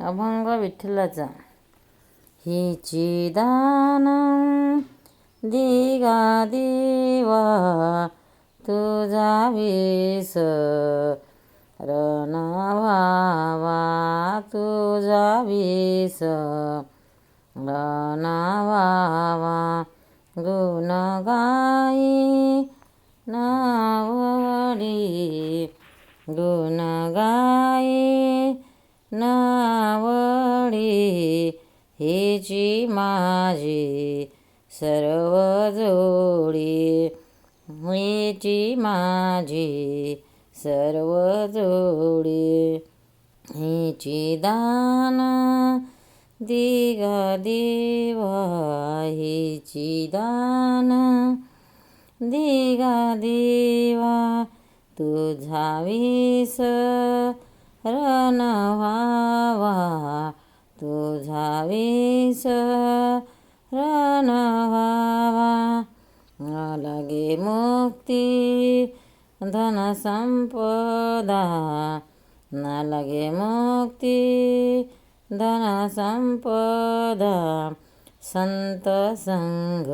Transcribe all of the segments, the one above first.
अभंग विठ्ठलाचा. हिची दान दिगा दिवा तुझा विस रनवावा तुझा विस रनवावा गुण गाई नावडी गुण गाई आवडी हिची माझी सर्व जोडी हिची माझी सर्व जोडी हिची दान दिगा देवा हिची दान दिगा देवा तुझा विस रनवावा तुझा विस रनवावा लागे मुक्ती धन संपदा. ना मुक्ती धन संपदा. संत संग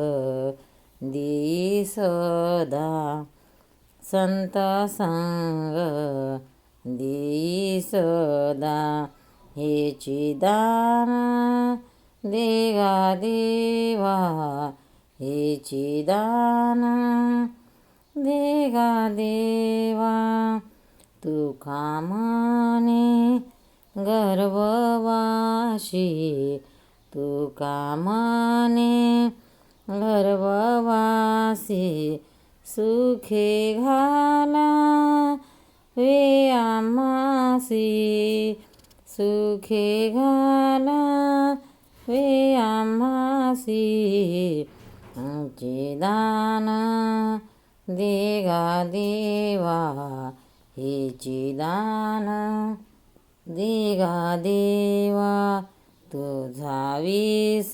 दी सदा संत संग सदा हे चिदाना देगा देवा हे चिदाना देगा देवा. तू कामाने गर्भवाशी तू कामाने गर्भवासी सुखे घाला वे आमासी सुखे घाला वे आम्हासी आमचे दान देगा देवा हिची दान देगा देवा तुझा विस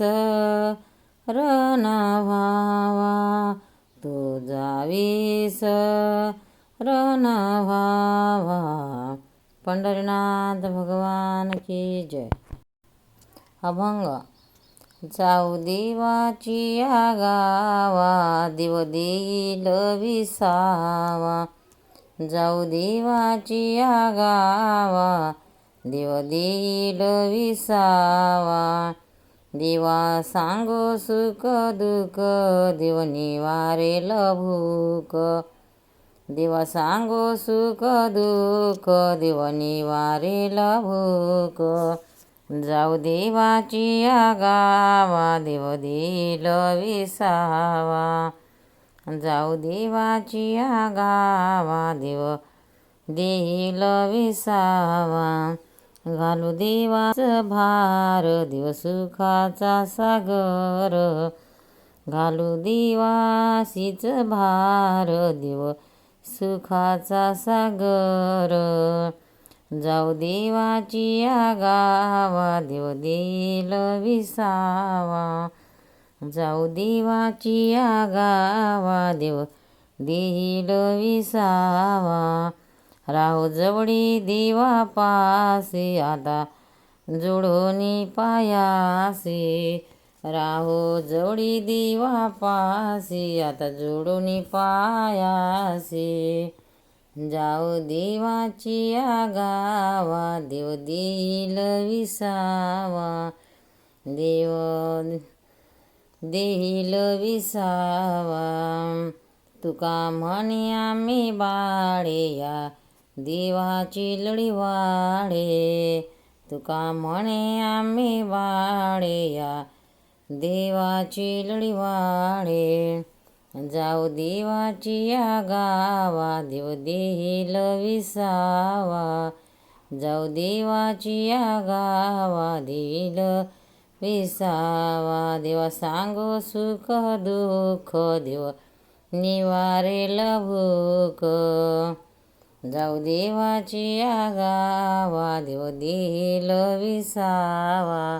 रनवावा तुझा विस रनवावा पंढरीनाथ भगवान की जय. अभंग जाऊ देवाची या गावा देव देईल विसावा. जाऊ देवाची या गावा देव देईल विसावा. देवा सांगो सुख दुःख देव निवारेल भूक. देवा सांगो सुख दुःख देव निवारेल भूक जाऊ देवाची आगावा देव देईल विसावा. जाऊ देवाची आगावा देव देईल विसावा. घालू देवाचं भार देव सुखाचा सागर. घालू देवासीच भार देव सुखाचा सागर. जाऊ देवाची आगावा देव देईल विसावा. जाऊ देवाची आगावा देव देईल विसावा. राहू जवळी देवा पासे आता जोडोनी पायासे. राहो जोडी दिवा पासी आता जोडून पायासी. जाऊ देवाची गावा देव देईल विसावा. देव देईल विसावा. तुका म्हणे आम्ही बाळे या देवाची लढी वाढे. तुका म्हणे आम्ही बाळे या देवाची लढी जाऊ देवाची या गावा देव देईल विसावा. जाऊ देवाची या गावा देईल विसावा. देवा सांगो सुख दुःख देव निवारेल भूक. जाऊ देवाची या गावा देव देईल विसावा.